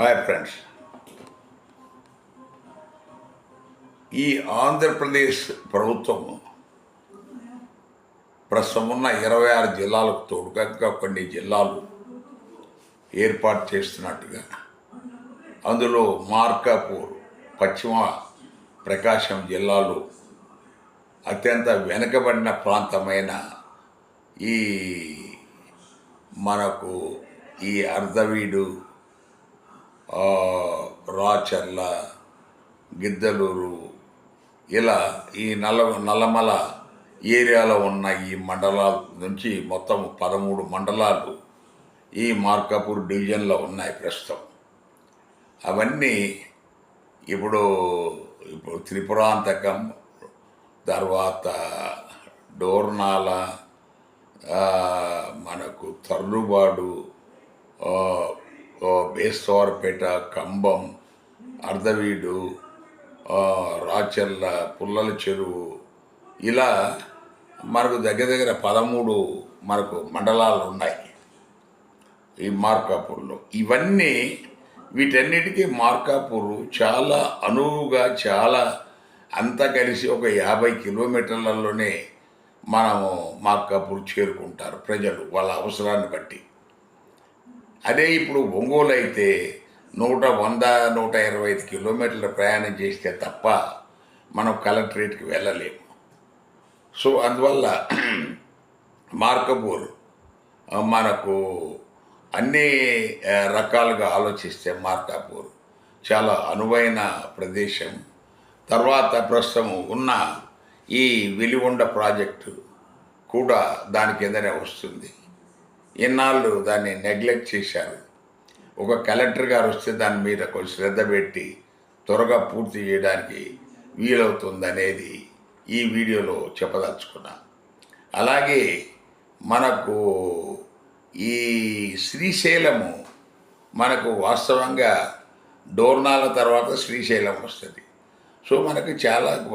Hi friends ఈ ఆంధ్రప్రదేశ్ ప్రభుత్వం ప్రస్తుతం ఉన్న ఇరవై ఆరు జిల్లాలకు తోడుగా ఇంకా కొన్ని జిల్లాలు ఏర్పాటు చేస్తున్నట్టుగా. అందులో మార్కాపూర్ పశ్చిమ ప్రకాశం జిల్లాలో అత్యంత వెనుకబడిన ప్రాంతమైన ఈ మనకు ఈ అర్ధవీడు రాచర్ల గిద్దలూరు ఇలా ఈ నల్ల నల్లమల ఏరియాలో ఉన్న ఈ మండలాల నుంచి మొత్తం పదమూడు మండలాలు ఈ మార్కాపూర్ డివిజన్లో ఉన్నాయి ప్రస్తుతం. అవన్నీ ఇప్పుడు ఇప్పుడు త్రిపురాంతకం తర్వాత డోర్నాల మనకు తర్లుబాడు బేస్తవారపేట కంబం అర్ధవీడు రాచర్ల పుల్లల చెరువు. ఇలా మనకు దగ్గర దగ్గర పదమూడు మనకు మండలాలు ఉన్నాయి ఈ మార్కాపూర్లో. ఇవన్నీ వీటన్నిటికీ మార్కాపూర్ చాలా అనువుగా చాలా అంతా కలిసి ఒక యాభై కిలోమీటర్లలోనే మనము మార్కాపూర్ చేరుకుంటారు ప్రజలు వాళ్ళ అవసరాన్ని బట్టి. అదే ఇప్పుడు ఒంగోలు అయితే నూట వంద నూట ఇరవై ఐదు కిలోమీటర్ల ప్రయాణం చేస్తే తప్ప మనం కలెక్టరేట్కి వెళ్ళలేము. సో అందువల్ల మార్కపూర్ మనకు అన్ని రకాలుగా ఆలోచిస్తే మార్కాపూర్ చాలా అనువైన ప్రదేశం. తర్వాత ప్రస్తుతం ఉన్న ఈ వెలిగొండ ప్రాజెక్టు కూడా దాని కిందనే వస్తుంది. ఇన్నాళ్ళు దాన్ని నెగ్లెక్ట్ చేశారు. ఒక కలెక్టర్ గారు వస్తే దాని మీద కొంచెం శ్రద్ధ పెట్టి త్వరగా పూర్తి చేయడానికి వీలవుతుందనేది ఈ వీడియోలో చెప్పదలుచుకున్నా. అలాగే మనకు ఈ శ్రీశైలము మనకు వాస్తవంగా డోర్నాల తర్వాత శ్రీశైలం వస్తుంది. సో మనకు చాలా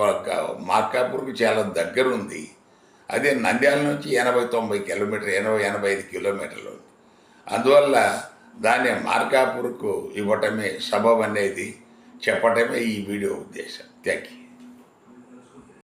మార్కాపూర్కి చాలా దగ్గర ఉంది అదే నంద్యాల నుంచి ఎనభై తొంభై కిలోమీటర్ ఎనభై ఎనభై ఐదు కిలోమీటర్లు ఉంది. అందువల్ల దాన్ని మార్కాపూర్కు ఇవ్వటమే సబబ్ అనేది చెప్పటమే ఈ వీడియో ఉద్దేశం. Thank you